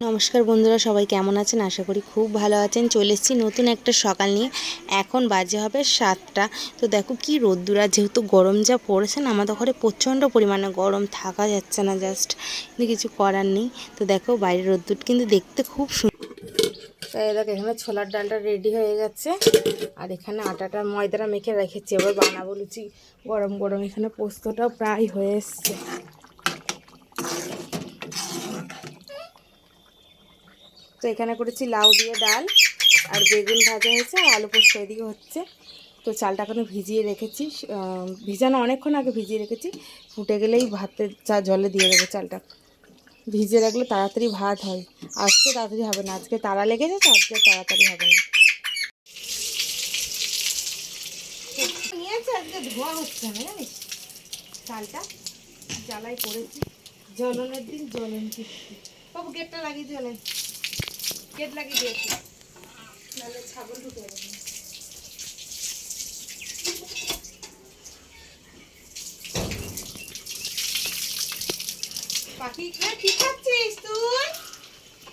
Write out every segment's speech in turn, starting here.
নমস্কার বন্ধুরা, সবাই কেমন আছেন? আশা করি খুব ভালো আছেন। চলে এসেছি নতুন একটা সকাল নিয়ে। এখন বাজে হবে সাতটা। তো দেখো কি রোদ্দুর যেহেতু গরম যা পড়েছে না, আমাদের ঘরে প্রচণ্ড পরিমাণে গরম, থাকা যাচ্ছে না জাস্ট কিন্তু কিছু করার নেই। তো দেখো বাইরের রোদ্দুর কিন্তু দেখতে খুব সুন্দর তাই দেখো, এখানে ছোলার ডালটা রেডি হয়ে গেছে। আর এখানে আটাটা ময়দাটা মেখে রেখেছি। এবার বানাবো লুচি। গরম গরম এখানে পোস্তটাও প্রায় হয়ে এসছে। তো এখানে করেছি লাউ দিয়ে ডাল আর বেগুন ভাজা হয়েছে আর আলু পোস্ত এদিকে হচ্ছে। তো চালটা এখনও ভিজিয়ে রেখেছি। ভিজানো অনেকক্ষণ আগে ভিজিয়ে রেখেছি। ফুটে গেলেই ভাতের চা, জলে দিয়ে দেবো চালটা। ভিজিয়ে রাখলে তাড়াতাড়ি ভাত হয়। আজকে তাড়াতাড়ি হবে না। আজকে তাড়া লেগেছে তো আজকে তাড়াতাড়ি হবে না। ধোয়া হচ্ছে না চালটা জ্বালাই করেছি। জ্বলনের দিন জ্বলন বাবু, গেটটা লাগিয়ে জ্বলেন গেট লাগিয়ে দিয়েছি নাহলে ছাগল ঢুকে যাবে। পাখি কি খাচ্ছিস তুই?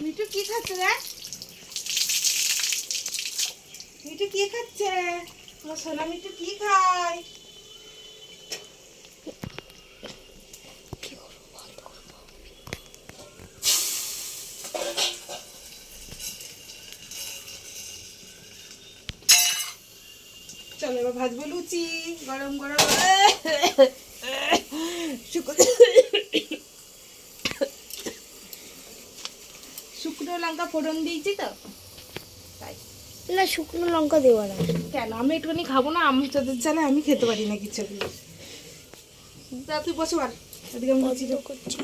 মিঠু কি খাচ্ছে দেখ। মিঠু কি খাচ্ছে? আমার সোনা মিঠু কি খায়? ভাজবো লুচি গরম গরম। শুকনো শুকনো লঙ্কা ফোড়ন দিয়েছি তো। তাই। না শুকনো লঙ্কা দেওয়া না। কেন? আমি একটুখানি খাব না আমি তোদের চালে আমি খেতে পারি না কিছু। তা তুই বসে পার এদিকে আমি লুচি করছি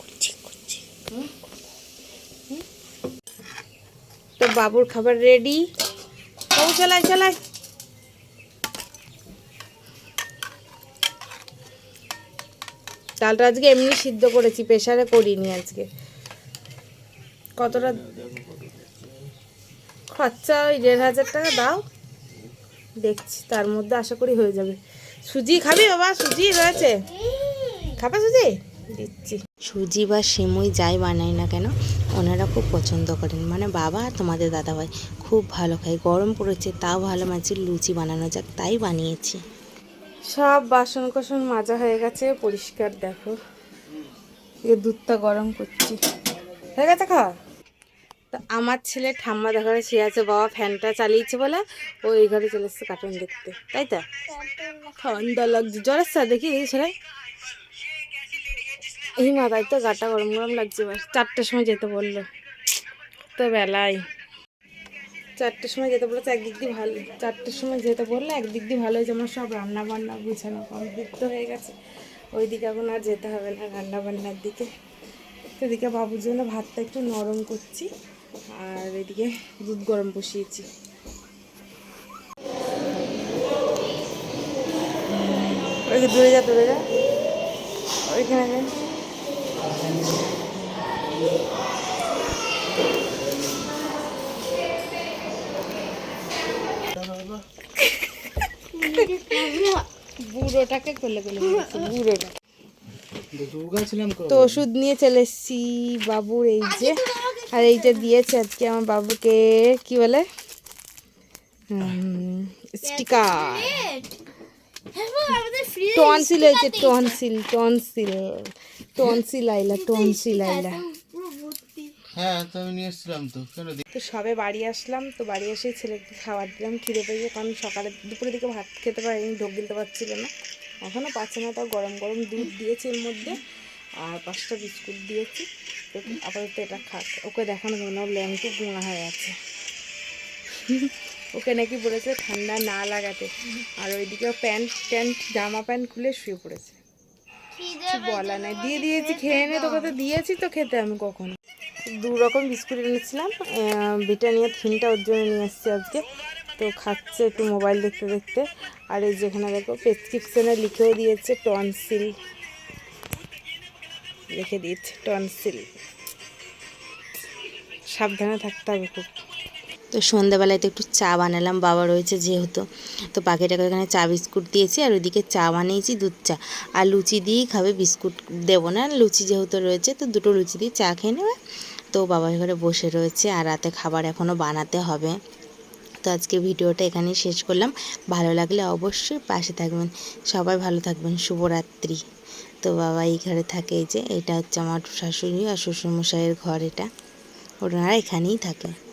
করছি করছি। তো বাবুর খাবার রেডি ও চালাই চালাই ডালটা আজকে এমনি সিদ্ধ করেছি প্রেশারে করিনি আজকে। কতটা খরচা ওই দেড় হাজার টাকা দাও। দেখছি, তার মধ্যে আশা করি হয়ে যাবে। সুজি খাবি বাবা? সুজি রয়েছে। খাবে সুজি? দিচ্ছি। সুজি বা সিমুই যাই বানাই না কেন, ওনারা খুব পছন্দ করেন। মানে বাবা আর তোমাদের দাদাভাই খুব ভালো খায়। গরম পড়েছে, তাও ভালো মাছের লুচি বানানো যাক, তাই বানিয়েছি। সব বাসন কোসন মাজা হয়ে গেছে, পরিষ্কার দেখো। এ দুধটা গরম করছি। হয়ে গেছে খাওয়া? তো আমার ছেলে ঠাম্মা দেখা শুয়ে আছে, বাবা ফ্যানটা চালিয়েছে বলে ও এই ঘরে চলে এসছে কার্টুন দেখতে। তাই তো? ঠান্ডা লাগছে, জ্বর আসছে দেখি ছেলে। এই মাথায় তো গাটা গরম গরম লাগছে এবার। চারটের সময় যেতে বলল। তো বেলায়। চারটের সময় যেতে বলেছে, একদিক দিয়ে ভালো, চারটের সময় যেতে বললে একদিক দিয়ে ভালো হয়েছে আমার সব রান্না বান্না গুছানো কমপ্লিট তো হয়ে গেছে। ওই দিকে এখন আর যেতে হবে না রান্না বান্নার দিকে। তো এদিকে বাবুর জন্য ভাতটা একটু নরম করছি, আর এদিকে দুধ গরম বসিয়েছি। দূরে যা দূরে যা। ওইখানে বুড়োটাকে কোলে কোলে বুড়োটা তো ওষুধ নিয়ে চলে এসেছি বাবুর এই যে। আর এইটা দিয়েছে আজকে আমার বাবুকে কি বলে? স্টিকার টনসিল হয়েছে টনসিল টনসিল টনসিল আইলা টনসিল আইলা। হ্যাঁ তো সবে বাড়ি আসলাম তো বাড়ি এসে ছেলেকে খাবার দিলাম খিদে পেয়ে কারণ সকালে দুপুরের দিকে ভাত খেতে পারিনি ঢোক গিলতে পারছিল না। এখনও পাচ্ছে না তাও গরম গরম দুধ দিয়েছি এর মধ্যে আর পাঁচটা বিস্কুট দিয়েছি। তো আপাতত এটা খাক। ওকে দেখানো যাবে না ওর ল্যাংটু গোঙা হয়ে আছে। ওকে নাকি বলেছে ঠান্ডা না লাগাতে। আর ওইদিকে প্যান্ট ট্যান্ট জামা প্যান্ট খুলে শুয়ে পড়েছে। কিছু বলা নাই। দিয়ে দিয়েছি খেয়ে নে তোকে তো দিয়েছি তো খেতে আমি কখনো। দু রকম বিস্কুট এনেছিলাম। ব্রিটানিয়া থিনটা ওর জন্য নিয়ে এসেছি আজকে। তো খাচ্ছে একটু মোবাইল দেখতে দেখতে। আর এই যেখানে দেখো প্রেসক্রিপশনে লিখেও দিয়েছে টনসিল লিখে দিয়েছে টনসিল সাবধানে থাকতে হবে খুব। তো সন্ধ্যাবেলায় তো একটু চা বানালাম, বাবা রয়েছে যেহেতু। তো পাখিটাকে এখানে চা বিস্কুট দিয়েছি আর ওইদিকে চা বানিয়েছি দুধ চা। আর লুচি দিয়েই খাবে, বিস্কুট দেবো না। লুচি যেহেতু রয়েছে, তো দুটো লুচি দিয়ে চা খেয়ে নেবে। তো বাবার ঘরে বসে রয়েছে আর রাতে খাবার এখনও বানাতে হবে। তো আজকে ভিডিওটা এখানেই শেষ করলাম। ভালো লাগলে অবশ্যই পাশে থাকবেন। সবাই ভালো থাকবেন। শুভরাত্রি। তো বাবা এই ঘরে থাকে এই যে, এটা হচ্ছে আমার শাশুড়ি আর শ্বশুরমশাইয়ের ঘর এটা। ওনারা এখানেই থাকে।